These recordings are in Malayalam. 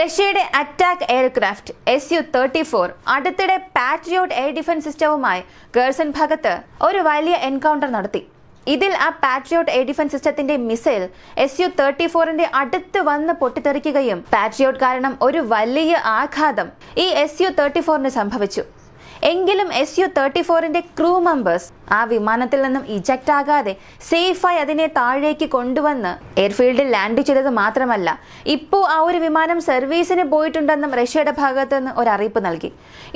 റഷ്യയുടെ attack aircraft S U thirty four അടുത്തിടെ പാട്രിയോട്ട് എയർ ഡിഫൻസ് സിസ്റ്റവുമായി ഗേഴ്സൺ ഭാഗത്ത് ഒരു വലിയ എൻകൗണ്ടർ നടത്തി. ഇതിൽ ആ പാട്രിയോട്ട് എയർ ഡിഫൻസ് സിസ്റ്റത്തിന്റെ മിസൈൽ എസ് യു തേർട്ടി ഫോറിന്റെ അടുത്ത് വന്ന് പൊട്ടിത്തെറിക്കുകയും പാട്രിയോട്ട് കാരണം ഒരു വലിയ ആഘാതം ഈ എസ് യു തേർട്ടി ഫോറിന് സംഭവിച്ചു. എങ്കിലും എസ് യു തേർട്ടി ഫോറിന്റെ ക്രൂ മെമ്പേഴ്സ് ആ വിമാനത്തിൽ നിന്നും ഇജക്റ്റ് ആകാതെ സേഫായി അതിനെ താഴേക്ക് കൊണ്ടുവന്ന് എയർഫീൽഡിൽ ലാൻഡ് ചെയ്തത് മാത്രമല്ല ഇപ്പോൾ ആ ഒരു വിമാനം സർവീസിന് പോയിട്ടുണ്ടെന്നും റഷ്യയുടെ ഭാഗത്ത് നിന്ന് ഒരു അറിയിപ്പ് നൽകി.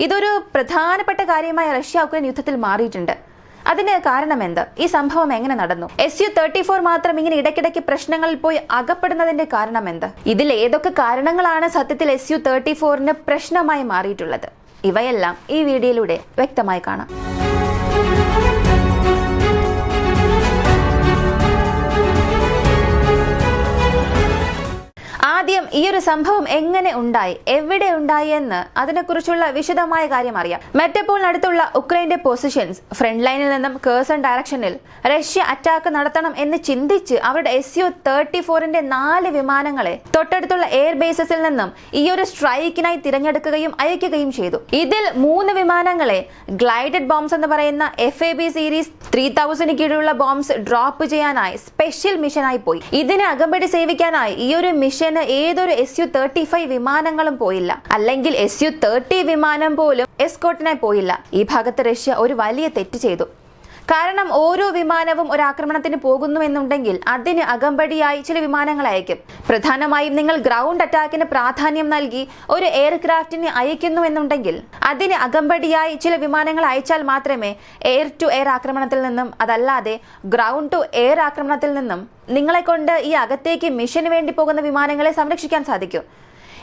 ഇതൊരു പ്രധാനപ്പെട്ട കാര്യമായി റഷ്യ ഉക്രൈൻ യുദ്ധത്തിൽ മാറിയിട്ടുണ്ട്. അതിന് കാരണം എന്ത്? ഈ സംഭവം എങ്ങനെ നടന്നു? എസ് യു തേർട്ടി ഫോർ മാത്രം ഇങ്ങനെ ഇടയ്ക്കിടയ്ക്ക് പ്രശ്നങ്ങളിൽ പോയി അകപ്പെടുന്നതിന്റെ കാരണം എന്ത്? ഇതിൽ ഏതൊക്കെ കാരണങ്ങളാണ് സത്യത്തിൽ എസ് യു തേർട്ടി ഫോറിന് പ്രശ്നമായി മാറിയിട്ടുള്ളത്? ഇവയെല്ലാം ഈ വീഡിയോയിലൂടെ വ്യക്തമായി കാണാം. ആദ്യം ഈ ഒരു സംഭവം എങ്ങനെ ഉണ്ടായി? എവിടെ ഉണ്ടായി എന്ന് അതിനെക്കുറിച്ചുള്ള വിശദമായ കാര്യം അറിയാം. മെറ്റപ്പോളിനടുത്തുള്ള ഉക്രൈന്റെ പൊസിഷൻസ് ഫ്രണ്ട് ലൈനിൽ നിന്നും കേഴ്സൺ ഡയറക്ഷനിൽ റഷ്യ അറ്റാക്ക് നടത്തണം എന്ന് ചിന്തിച്ച് അവരുടെ എസ് യു തേർട്ടി ഫോറിന്റെ നാല് വിമാനങ്ങളെ തൊട്ടടുത്തുള്ള എയർ ബേസസിൽ നിന്നും ഈ ഒരു സ്ട്രൈക്കിനായി തിരഞ്ഞെടുക്കുകയും അയക്കുകയും ചെയ്തു. ഇതിൽ മൂന്ന് വിമാനങ്ങളെ ഗ്ലൈഡഡ് ബോംബ്സ് എന്ന് പറയുന്ന F A B series three thousand കീഴിലുള്ള ബോംബ്സ് ഡ്രോപ്പ് ചെയ്യാനായി സ്പെഷ്യൽ മിഷനായി പോയി. ഇതിനെ അകമ്പടി സേവിക്കാനായി ഈ ഒരു മിഷന് ഏതൊരു എസ് യു തേർട്ടി ഫൈവ് വിമാനങ്ങളും പോയില്ല. അല്ലെങ്കിൽ എസ് യു തേർട്ടി വിമാനം പോലും എസ്കോട്ടിനായി പോയില്ല. ഈ ഭാഗത്ത് റഷ്യ ഒരു വലിയ തെറ്റ് ചെയ്തു. കാരണം ഓരോ വിമാനവും ഒരു ആക്രമണത്തിന് പോകുന്നു എന്നുണ്ടെങ്കിൽ അതിന് അകമ്പടിയായി ചില വിമാനങ്ങൾ അയക്കും. പ്രധാനമായും നിങ്ങൾ ഗ്രൗണ്ട് അറ്റാക്കിന് പ്രാധാന്യം നൽകി ഒരു എയർക്രാഫ്റ്റിനെ അയക്കുന്നു എന്നുണ്ടെങ്കിൽ അതിന് അകമ്പടിയായി ചില വിമാനങ്ങൾ അയച്ചാൽ മാത്രമേ എയർ ടു എയർ ആക്രമണത്തിൽ നിന്നും അതല്ലാതെ ഗ്രൗണ്ട് ടു എയർ ആക്രമണത്തിൽ നിന്നും നിങ്ങളെ കൊണ്ട് ഈ അകത്തേക്ക് മിഷന് വേണ്ടി പോകുന്ന വിമാനങ്ങളെ സംരക്ഷിക്കാൻ സാധിക്കൂ.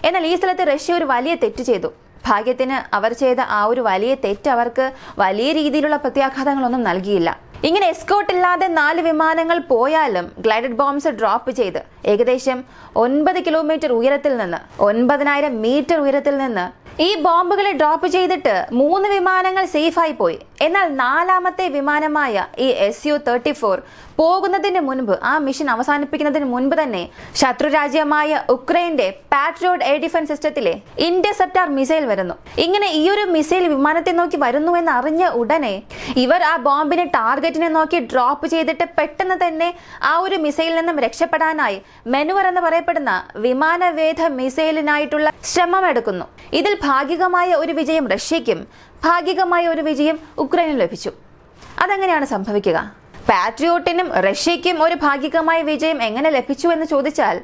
എന്നാൽ ഈ സ്ഥലത്ത് റഷ്യ ഒരു വലിയ തെറ്റ് ചെയ്തു. ഭാഗ്യത്തിന് അവർ ചെയ്ത ആ ഒരു വലിയ തെറ്റ് അവർക്ക് വലിയ രീതിയിലുള്ള പ്രത്യാഘാതങ്ങളൊന്നും നൽകിയില്ല. ഇങ്ങനെ എസ്കോട്ട് ഇല്ലാതെ നാല് വിമാനങ്ങൾ പോയാലും ഗ്ലൈഡഡ് ബോംബ്സ് ഡ്രോപ്പ് ചെയ്ത് ഏകദേശം ഒൻപത് കിലോമീറ്റർ ഉയരത്തിൽ നിന്ന് ഒൻപതിനായിരം മീറ്റർ ഉയരത്തിൽ നിന്ന് ഈ ബോംബുകളെ ഡ്രോപ്പ് ചെയ്തിട്ട് മൂന്ന് വിമാനങ്ങൾ സേഫായി പോയി. എന്നാൽ നാലാമത്തെ വിമാനമായ ഈ എസ് യു തേർട്ടി ഫോർ പോകുന്നതിന് മുൻപ് ആ മിഷൻ അവസാനിപ്പിക്കുന്നതിന് മുൻപ് തന്നെ ശത്രുരാജ്യമായ ഉക്രൈന്റെ പാട്രോഡ് എയർ ഡിഫൻസ് സിസ്റ്റത്തിലെ ഇന്റർസെപ്റ്റാർ മിസൈൽ വരുന്നു. ഇങ്ങനെ ഈ ഒരു മിസൈൽ വിമാനത്തെ നോക്കി വരുന്നു എന്ന് അറിഞ്ഞ ഉടനെ ഇവർ ആ ബോംബിനെ ടാർഗറ്റിനെ നോക്കി ഡ്രോപ്പ് ചെയ്തിട്ട് പെട്ടെന്ന് തന്നെ ആ ഒരു മിസൈലിൽ നിന്നും രക്ഷപ്പെടാനായി മെനുവർ എന്ന് പറയപ്പെടുന്ന വിമാനവേധ മിസൈലിനായിട്ടുള്ള ശ്രമം എടുക്കുന്നു ഇതിൽ ഭാഗികമായ ഒരു വിജയം റഷ്യയ്ക്കും ഭാഗികമായ ഒരു വിജയം ഉക്രൈനും ലഭിച്ചു. അതെങ്ങനെയാണ് സംഭവിക്കുക? പാട്രിയോട്ടിനും റഷ്യയ്ക്കും ഒരു ഭാഗികമായ വിജയം എങ്ങനെ ലഭിച്ചു എന്ന് ചോദിച്ചാൽ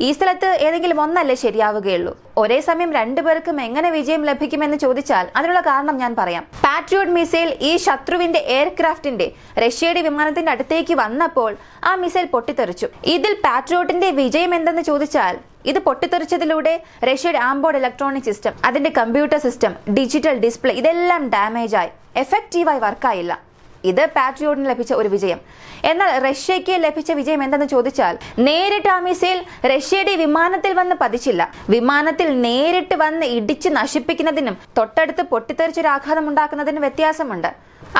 ഈ സ്ഥലത്ത് ഏതെങ്കിലും ഒന്നല്ലേ ശരിയാവുകയുള്ളൂ. ഒരേ സമയം രണ്ടുപേർക്കും എങ്ങനെ വിജയം ലഭിക്കുമെന്ന് ചോദിച്ചാൽ അതിനുള്ള കാരണം ഞാൻ പറയാം. പാട്രിയോട്ട് മിസൈൽ ഈ ശത്രുവിന്റെ എയർക്രാഫ്റ്റിന്റെ റഷ്യയുടെ വിമാനത്തിന്റെ അടുത്തേക്ക് വന്നപ്പോൾ ആ മിസൈൽ പൊട്ടിത്തെറിച്ചു. ഇതിൽ പാട്രിയോട്ടിന്റെ വിജയം എന്തെന്ന് ചോദിച്ചാൽ ഇത് പൊട്ടിത്തെറിച്ചതിലൂടെ റഷ്യയുടെ ആംബോർഡ് ഇലക്ട്രോണിക് സിസ്റ്റം അതിന്റെ കമ്പ്യൂട്ടർ സിസ്റ്റം ഡിജിറ്റൽ ഡിസ്പ്ലേ ഇതെല്ലാം ഡാമേജ് ആയി. എഫക്റ്റീവായി വർക്കായില്ല ഇത് പാട്രിയോട്ടിന് ലഭിച്ച ഒരു വിജയം. എന്നാൽ റഷ്യയ്ക്ക് ലഭിച്ച വിജയം എന്തെന്ന് ചോദിച്ചാൽ നേരിട്ട് ആ മിസൈൽ റഷ്യയുടെ വിമാനത്തിൽ വന്ന് പതിച്ചില്ല. വിമാനത്തിൽ നേരിട്ട് വന്ന് ഇടിച്ച് നശിപ്പിക്കുന്നതിനും തൊട്ടടുത്ത് പൊട്ടിത്തെറിച്ചൊരു ആഘാതം ഉണ്ടാക്കുന്നതിനും വ്യത്യാസമുണ്ട്.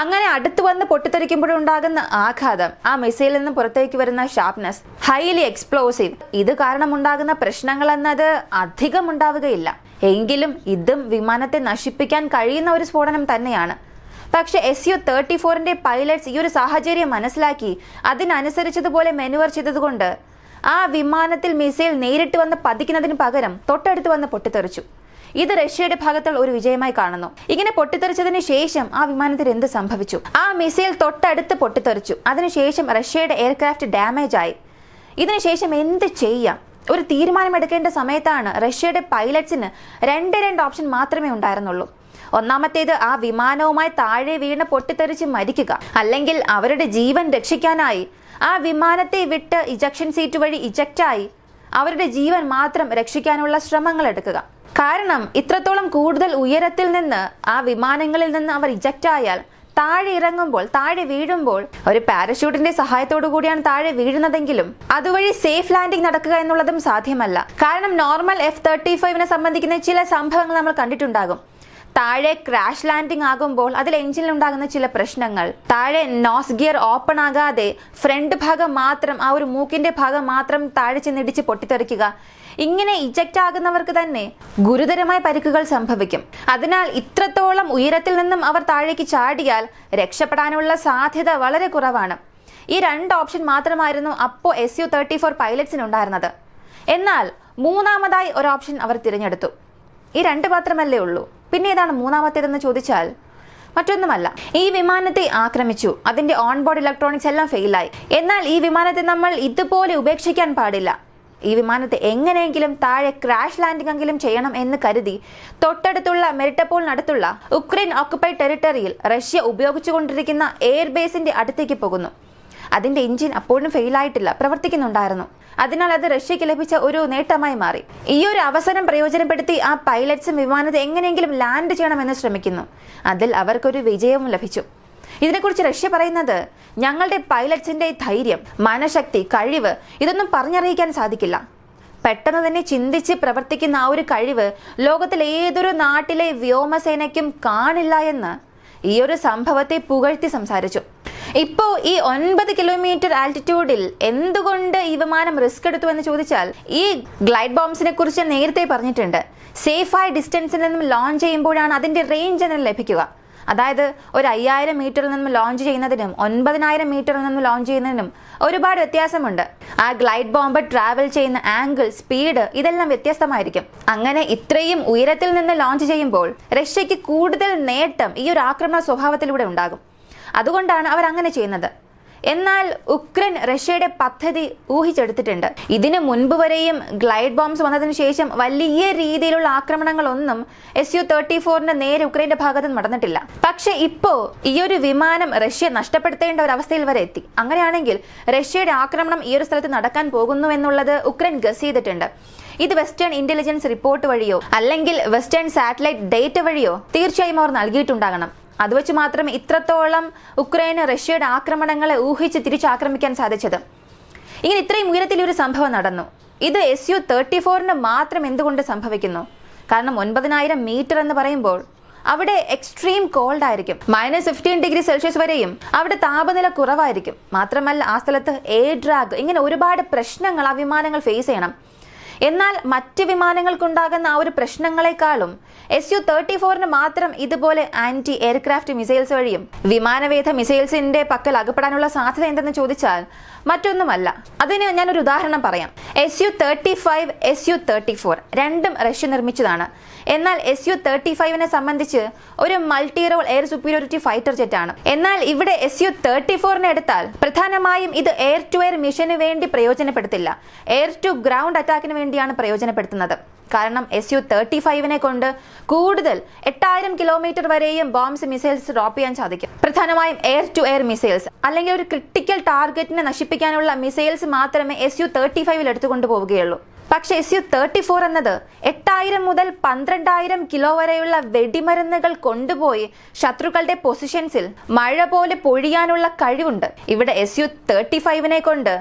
അങ്ങനെ അടുത്തു വന്ന് പൊട്ടിത്തെറിക്കുമ്പോഴുണ്ടാകുന്ന ആഘാതം ആ മിസൈലിൽ നിന്ന് പുറത്തേക്ക് വരുന്ന ഷാർപ്നെസ് ഹൈലി എക്സ്പ്ലോസീവ് ഇത് കാരണം ഉണ്ടാകുന്ന പ്രശ്നങ്ങൾ എന്നത് അധികം ഉണ്ടാവുകയില്ല. എങ്കിലും ഇതും വിമാനത്തെ നശിപ്പിക്കാൻ കഴിയുന്ന ഒരു സ്ഫോടനം തന്നെയാണ്. പക്ഷെ എസ് യു തേർട്ടി ഫോറിന്റെ പൈലറ്റ്സ് ഈ ഒരു സാഹചര്യം മനസ്സിലാക്കി. അതിനനുസരിച്ചതുപോലെ മെനുവർ ചെയ്തതുകൊണ്ട് ആ വിമാനത്തിൽ മിസൈൽ നേരിട്ട് വന്ന് പതിക്കുന്നതിന് പകരം തൊട്ടടുത്ത് വന്ന് പൊട്ടിത്തെറിച്ചു. ഇത് റഷ്യയുടെ ഭാഗത്തുള്ള ഒരു വിജയമായി കാണുന്നു. ഇങ്ങനെ പൊട്ടിത്തെറിച്ചതിന് ശേഷം ആ വിമാനത്തിൽ എന്ത് സംഭവിച്ചു? ആ മിസൈൽ തൊട്ടടുത്ത് പൊട്ടിത്തെറിച്ചു. അതിനുശേഷം റഷ്യയുടെ എയർക്രാഫ്റ്റ് ഡാമേജ് ആയി ഇതിനുശേഷം എന്ത് ചെയ്യാം? ഒരു തീരുമാനമെടുക്കേണ്ട സമയത്താണ് റഷ്യയുടെ പൈലറ്റ്സിന് രണ്ട് രണ്ട് ഓപ്ഷൻ മാത്രമേ ഉണ്ടായിരുന്നുള്ളൂ. ഒന്നാമത്തേത് ആ വിമാനവുമായി താഴെ വീണ് പൊട്ടിത്തെറിച്ച് മരിക്കുക. അല്ലെങ്കിൽ അവരുടെ ജീവൻ രക്ഷിക്കാനായി ആ വിമാനത്തെ വിട്ട് ഇജക്ഷൻ സീറ്റ് വഴി ഇജക്റ്റായി അവരുടെ ജീവൻ മാത്രം രക്ഷിക്കാനുള്ള ശ്രമങ്ങൾ എടുക്കുക. കാരണം ഇത്രത്തോളം കൂടുതൽ ഉയരത്തിൽ നിന്ന് ആ വിമാനങ്ങളിൽ നിന്ന് അവർ ഇജക്റ്റ് ആയാൽ താഴെ ഇറങ്ങുമ്പോൾ താഴെ വീഴുമ്പോൾ ഒരു പാരഷൂട്ടിന്റെ സഹായത്തോടു കൂടിയാണ് താഴെ വീഴുന്നതെങ്കിലും അതുവഴി സേഫ് ലാൻഡിംഗ് നടക്കുക എന്നുള്ളതും സാധ്യമല്ല. കാരണം നോർമൽ എഫ് തേർട്ടി ഫൈവിനെ സംബന്ധിക്കുന്ന ചില സംഭവങ്ങൾ നമ്മൾ കണ്ടിട്ടുണ്ടാകും. താഴെ ക്രാഷ് ലാൻഡിംഗ് ആകുമ്പോൾ അതിൽ എഞ്ചിനിൽ ഉണ്ടാകുന്ന ചില പ്രശ്നങ്ങൾ. താഴെ നോസ് ഗിയർ ഓപ്പൺ ആകാതെ ഫ്രണ്ട് ഭാഗം മാത്രം ആ ഒരു മൂക്കിന്റെ ഭാഗം മാത്രം താഴെ ചെന്നിടിച്ച് പൊട്ടിത്തെറിക്കുക. ഇങ്ങനെ ഇജക്റ്റ് ആകുന്നവർക്ക് തന്നെ ഗുരുതരമായ പരിക്കുകൾ സംഭവിക്കും. അതിനാൽ ഇത്രത്തോളം ഉയരത്തിൽ നിന്നും അവർ താഴേക്ക് ചാടിയാൽ രക്ഷപ്പെടാനുള്ള സാധ്യത വളരെ കുറവാണ്. ഈ രണ്ട് ഓപ്ഷൻ മാത്രമായിരുന്നു അപ്പോൾ എസ് യു തേർട്ടി ഫോർ പൈലറ്റ്സിനുണ്ടായിരുന്നത് എന്നാൽ മൂന്നാമതായി ഒരു ഓപ്ഷൻ അവർ തിരഞ്ഞെടുത്തു. ഈ രണ്ട് മാത്രമല്ലേ ഉള്ളൂ. പിന്നെ ഏതാണ് മൂന്നാമത്തേതെന്ന് ചോദിച്ചാൽ മറ്റൊന്നുമല്ല. ഈ വിമാനത്തെ ആക്രമിച്ചു. അതിന്റെ ഓൺബോർഡ് ഇലക്ട്രോണിക്സ് എല്ലാം ഫെയിലായി എന്നാൽ ഈ വിമാനത്തെ നമ്മൾ ഇതുപോലെ ഉപേക്ഷിക്കാൻ പാടില്ല. ഈ വിമാനത്തെ എങ്ങനെയെങ്കിലും താഴെ ക്രാഷ് ലാൻഡിംഗ് എങ്കിലും ചെയ്യണം എന്ന് കരുതി തൊട്ടടുത്തുള്ള മെരിട്ടപ്പോളിനടുത്തുള്ള ഉക്രൈൻ ഓക്കുപ്പൈഡ് ടെറിട്ടറിയിൽ റഷ്യ ഉപയോഗിച്ചുകൊണ്ടിരിക്കുന്ന എയർബേസിന്റെ അടുത്തേക്ക് പോകുന്നു. അതിന്റെ എഞ്ചിൻ അപ്പോഴും ഫെയിൽ ആയിട്ടില്ല പ്രവർത്തിക്കുന്നുണ്ടായിരുന്നു. അതിനാൽ അത് റഷ്യയ്ക്ക് ലഭിച്ച ഒരു നേട്ടമായി മാറി. ഈ ഒരു അവസരം പ്രയോജനപ്പെടുത്തി ആ പൈലറ്റ്സും വിമാനത്തെ എങ്ങനെയെങ്കിലും ലാൻഡ് ചെയ്യണമെന്ന് ശ്രമിക്കുന്നു. അതിൽ അവർക്കൊരു വിജയവും ലഭിച്ചു. ഇതിനെക്കുറിച്ച് റഷ്യ പറയുന്നത് ഞങ്ങളുടെ പൈലറ്റ്സിന്റെ ധൈര്യം മനഃശക്തി കഴിവ് ഇതൊന്നും പറഞ്ഞറിയിക്കാൻ സാധിക്കില്ല. പെട്ടെന്ന് തന്നെ ചിന്തിച്ച് പ്രവർത്തിക്കുന്ന ആ ഒരു കഴിവ് ലോകത്തിലെ ഏതൊരു നാട്ടിലെ വ്യോമസേനയ്ക്കും കാണില്ല എന്ന് ഈ ഒരു സംഭവത്തെ പുകഴ്ത്തി സംസാരിച്ചു. ഇപ്പോ ഈ ഒൻപത് കിലോമീറ്റർ ആൾട്ടിറ്റ്യൂഡിൽ എന്തുകൊണ്ട് ഈ വിമാനം റിസ്ക് എടുത്തു എന്ന് ചോദിച്ചാൽ ഈ ഗ്ലൈഡ് ബോംബ്സിനെ കുറിച്ച് നേരത്തെ പറഞ്ഞിട്ടുണ്ട്. സേഫായ ഡിസ്റ്റൻസിൽ നിന്നും ലോഞ്ച് ചെയ്യുമ്പോഴാണ് അതിന്റെ റേഞ്ച് എന്ന് ലഭിക്കുക. അതായത് ഒരു അയ്യായിരം മീറ്ററിൽ നിന്നും ലോഞ്ച് ചെയ്യുന്നതിനും ഒൻപതിനായിരം മീറ്ററിൽ നിന്നും ലോഞ്ച് ചെയ്യുന്നതിനും ഒരുപാട് വ്യത്യാസമുണ്ട്. ആ ഗ്ലൈഡ് ബോംബ് ട്രാവൽ ചെയ്യുന്ന ആംഗിൾ സ്പീഡ് ഇതെല്ലാം വ്യത്യസ്തമായിരിക്കും. അങ്ങനെ ഇത്രയും ഉയരത്തിൽ നിന്ന് ലോഞ്ച് ചെയ്യുമ്പോൾ റഷ്യക്ക് കൂടുതൽ നേട്ടം ഈ ഒരു ആക്രമണ സ്വഭാവത്തിലൂടെ ഉണ്ടാകും. അതുകൊണ്ടാണ് അവർ അങ്ങനെ ചെയ്യുന്നത്. എന്നാൽ ഉക്രൈൻ റഷ്യയുടെ പദ്ധതി ഊഹിച്ചെടുത്തിട്ടുണ്ട്. ഇതിനു മുൻപ് വരെയും ഗ്ലൈഡ് ബോംബ്സ് വന്നതിന് ശേഷം വലിയ രീതിയിലുള്ള ആക്രമണങ്ങളൊന്നും എസ് യു തേർട്ടി ഫോറിന്റെ നേരെ ഉക്രൈന്റെ ഭാഗത്ത് നടന്നിട്ടില്ല. പക്ഷെ ഇപ്പോ ഈ ഒരു വിമാനം റഷ്യ നഷ്ടപ്പെടുത്തേണ്ട ഒരു അവസ്ഥയിൽ വരെ എത്തി. അങ്ങനെയാണെങ്കിൽ റഷ്യയുടെ ആക്രമണം ഈ ഒരു സ്ഥലത്ത് നടക്കാൻ പോകുന്നു എന്നുള്ളത് ഉക്രൈൻ ഗസ് ചെയ്തിട്ടുണ്ട്. ഇത് വെസ്റ്റേൺ ഇന്റലിജൻസ് റിപ്പോർട്ട് വഴിയോ അല്ലെങ്കിൽ വെസ്റ്റേൺ സാറ്റലൈറ്റ് ഡേറ്റ വഴിയോ തീർച്ചയായും അവർ നൽകിയിട്ടുണ്ടാകണം. അത് വെച്ച് മാത്രം ഇത്രത്തോളം ഉക്രൈന് റഷ്യയുടെ ആക്രമണങ്ങളെ ഊഹിച്ച് തിരിച്ചാക്രമിക്കാൻ സാധിച്ചത്. ഇങ്ങനെ ഇത്രയും ഉയരത്തിൽ ഒരു സംഭവം നടന്നു. ഇത് എസ് യു തേർട്ടി ഫോറിന് മാത്രം എന്തുകൊണ്ട് സംഭവിക്കുന്നു? കാരണം ഒൻപതിനായിരം മീറ്റർ എന്ന് പറയുമ്പോൾ അവിടെ എക്സ്ട്രീം കോൾഡ് ആയിരിക്കും. മൈനസ് ഫിഫ്റ്റീൻ ഡിഗ്രി സെൽഷ്യസ് വരെയും അവിടെ താപനില കുറവായിരിക്കും. മാത്രമല്ല ആ സ്ഥലത്ത് എയർ ഡ്രാഗ് ഇങ്ങനെ ഒരുപാട് പ്രശ്നങ്ങൾ ആ വിമാനങ്ങൾ ഫേസ് ചെയ്യണം. എന്നാൽ മറ്റ് വിമാനങ്ങൾക്കുണ്ടാകുന്ന ആ ഒരു പ്രശ്നങ്ങളെക്കാളും എസ് യു തേർട്ടി ഫോറിന് മാത്രം ഇതുപോലെ ആന്റി എയർക്രാഫ്റ്റ് മിസൈൽസ് വഴിയും വിമാനവേധ മിസൈൽസിന്റെ പക്കൽ അകപ്പെടാനുള്ള സാധ്യത എന്തെന്ന് ചോദിച്ചാൽ മറ്റൊന്നുമല്ല. അതിന് ഒരു ഉദാഹരണം പറയാം. S U thirty five S U thirty four രണ്ടും റഷ്യ നിർമ്മിച്ചതാണ്. എന്നാൽ എസ് യു തേർട്ടി ഫൈവിനെ സംബന്ധിച്ച് ഒരു multi role air superiority fighter jet ആണ് എന്നാൽ ഇവിടെ എസ് യു തേർട്ടി ഫോറിനെ എടുത്താൽ പ്രധാനമായും ഇത് എയർ ടു എയർ മിഷന് വേണ്ടി പ്രയോജനപ്പെടുത്തില്ല. എയർ ടു ഗ്രൗണ്ട് അറ്റാക്കിന് വേണ്ടിയാണ് പ്രയോജനപ്പെടുത്തുന്നത്. കാരണം എസ് യു തേർട്ടി ഫൈവിനെ കൊണ്ട് കൂടുതൽ എട്ടായിരം കിലോമീറ്റർ വരെയും ബോംബ്സ് മിസൈൽസ് ഡ്രോപ്പ് ചെയ്യാൻ സാധിക്കും. പ്രധാനമായും എയർ ടു എയർ മിസൈൽസ്. അല്ലെങ്കിൽ ഒരു ക്രിട്ടിക്കൽ ടാർഗറ്റിനെ നശിപ്പിക്കാനുള്ള മിസൈൽസ് മാത്രമേ എസ് യു തേർട്ടി ഫൈവിൽ എടുത്തുകൊണ്ട് പോവുകയുള്ളൂ. പക്ഷേ എസ് യു തേർട്ടി ഫോർ എന്നത് എട്ടായിരം മുതൽ പന്ത്രണ്ടായിരം കിലോ വരെയുള്ള വെടിമരുന്നുകൾ കൊണ്ടുപോയി ശത്രുക്കളുടെ പൊസിഷൻസിൽ മഴ പോലെ പൊഴിയാനുള്ള കഴിവുണ്ട്. ഇവിടെ എസ് യു തേർട്ടി ഫൈവിനെ കൊണ്ട്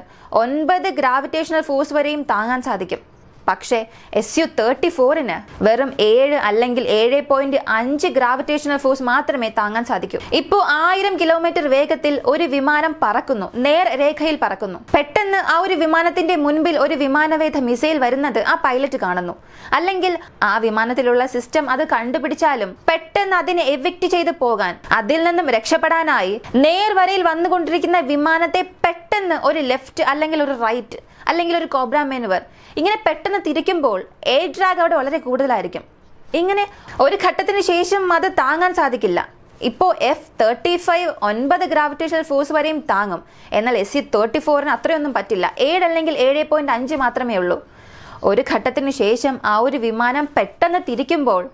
ഒൻപത് ഗ്രാവിറ്റേഷണൽ ഫോഴ്സ് വരെയും താങ്ങാൻ സാധിക്കും. പക്ഷേ എസ് യു തേർട്ടി ഫോറിന് വെറും ഏഴ് അല്ലെങ്കിൽ ഏഴ് പോയിന്റ് അഞ്ച് ഗ്രാവിറ്റേഷണൽ ഫോഴ്സ് മാത്രമേ താങ്ങാൻ സാധിക്കൂ. ഇപ്പോൾ ആയിരം കിലോമീറ്റർ വേഗത്തിൽ ഒരു വിമാനം പറക്കുന്നു നേർ രേഖയിൽ പറക്കുന്നു. പെട്ടെന്ന് ആ ഒരു വിമാനത്തിന്റെ മുൻപിൽ ഒരു വിമാനവേധ മിസൈൽ വരുന്നത് ആ പൈലറ്റ് കാണുന്നു. അല്ലെങ്കിൽ ആ വിമാനത്തിലുള്ള സിസ്റ്റം അത് കണ്ടുപിടിച്ചാലും പെട്ടെന്ന് അതിനെ എവിക്റ്റ് ചെയ്ത് പോകാൻ അതിൽ നിന്നും രക്ഷപ്പെടാനായി നേർവരയിൽ വന്നുകൊണ്ടിരിക്കുന്ന വിമാനത്തെ പെട്ടെന്ന് ഒരു ലെഫ്റ്റ് അല്ലെങ്കിൽ ഒരു റൈറ്റ് അല്ലെങ്കിൽ ഒരു കോബ്ര മെനുവർ ഇങ്ങനെ പെട്ടെന്ന് തിരിക്കുമ്പോൾ എയർ ഡ്രാഗ് അവിടെ വളരെ കൂടുതലായിരിക്കും. ഇങ്ങനെ ഒരു ഘട്ടത്തിന് ശേഷം അത് താങ്ങാൻ സാധിക്കില്ല. ഇപ്പോൾ എഫ് തേർട്ടി ഫൈവ് ഒൻപത് ഗ്രാവിറ്റേഷണൽ ഫോഴ്സ് വരെയും താങ്ങും. എന്നാൽ എസ് സി തേർട്ടി ഫോറിന് അത്രയൊന്നും പറ്റില്ല. ഏഴ് അല്ലെങ്കിൽ ഏഴ് പോയിന്റ് അഞ്ച് മാത്രമേ ഉള്ളൂ. ഒരു ഘട്ടത്തിന് ശേഷം ആ ഒരു വിമാനം പെട്ടെന്ന് തിരിക്കുമ്പോൾ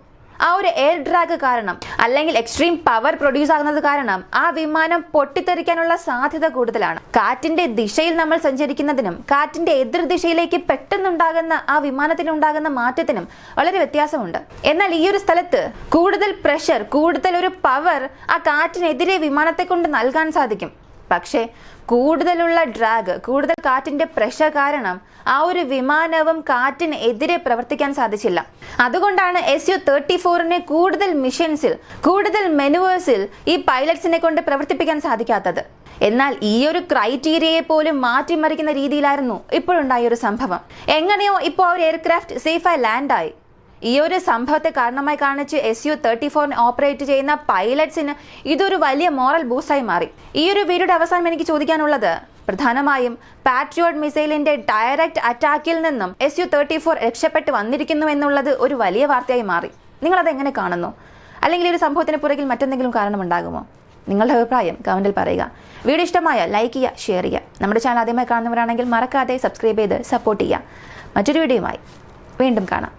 ആ ഒരു എയർ ഡ്രാഗ് കാരണം അല്ലെങ്കിൽ എക്സ്ട്രീം പവർ പ്രൊഡ്യൂസ് ആകുന്നത് കാരണം ആ വിമാനം പൊട്ടിത്തെറിക്കാനുള്ള സാധ്യത കൂടുതലാണ്. കാറ്റിന്റെ ദിശയിൽ നമ്മൾ സഞ്ചരിക്കുന്നതിനും കാറ്റിന്റെ എതിർ ദിശയിലേക്ക് പെട്ടെന്നുണ്ടാകുന്ന ആ വിമാനത്തിനുണ്ടാകുന്ന മാറ്റത്തിനും വളരെ വ്യത്യാസമുണ്ട്. എന്നാൽ ഈ ഒരു സ്ഥലത്ത് കൂടുതൽ പ്രഷർ കൂടുതൽ ഒരു പവർ ആ കാറ്റിനെതിരെ വിമാനത്തെ കൊണ്ട് നൽകാൻ സാധിക്കും. പക്ഷേ കൂടുതലുള്ള ഡ്രാഗ് കൂടുതൽ കാറ്റിന്റെ പ്രഷർ കാരണം ആ ഒരു വിമാനവും കാറ്റിന് എതിരെ പ്രവർത്തിക്കാൻ സാധിച്ചില്ല. അതുകൊണ്ടാണ് എസ് യു തേർട്ടി ഫോറിനെ കൂടുതൽ മിഷൻസിൽ കൂടുതൽ മെനുവേഴ്സിൽ ഈ പൈലറ്റ്സിനെ കൊണ്ട് പ്രവർത്തിപ്പിക്കാൻ സാധിക്കാത്തത്. എന്നാൽ ഈ ഒരു ക്രൈറ്റീരിയയെ പോലും മാറ്റിമറിക്കുന്ന രീതിയിലായിരുന്നു ഇപ്പോഴുണ്ടായ ഒരു സംഭവം. എങ്ങനെയോ ഇപ്പോൾ ആ ഒരു എയർക്രാഫ്റ്റ് സേഫായി ലാൻഡായി ഈ ഒരു സംഭവത്തെ കാരണമായി കാണിച്ച് എസ് യു തേർട്ടി ഫോറിന് ഓപ്പറേറ്റ് ചെയ്യുന്ന പൈലറ്റ്സിന് ഇതൊരു വലിയ മോറൽ ബൂസ്റ്റായി മാറി. ഈ ഒരു വീഡിയോയുടെ അവസാനം എനിക്ക് ചോദിക്കാനുള്ളത് പ്രധാനമായും പാട്രിയോഡ് മിസൈലിന്റെ ഡയറക്റ്റ് അറ്റാക്കിൽ നിന്നും എസ് യു തേർട്ടി ഫോർ രക്ഷപ്പെട്ട് വന്നിരിക്കുന്നു എന്നുള്ളത് ഒരു വലിയ വാർത്തയായി മാറി. നിങ്ങളത് എങ്ങനെ കാണുന്നു? അല്ലെങ്കിൽ ഈ ഒരു സംഭവത്തിന് പുറകിൽ മറ്റെന്തെങ്കിലും കാരണമുണ്ടാകുമോ? നിങ്ങളുടെ അഭിപ്രായം കമന്റിൽ പറയുക. വീഡിയോ ഇഷ്ടമായ ലൈക്ക് ചെയ്യുക ഷെയർ ചെയ്യുക. നമ്മുടെ ചാനൽ ആദ്യമായി കാണുന്നവരാണെങ്കിൽ മറക്കാതെ സബ്സ്ക്രൈബ് ചെയ്ത് സപ്പോർട്ട് ചെയ്യുക. മറ്റൊരു വീഡിയോയുമായി വീണ്ടും കാണാം.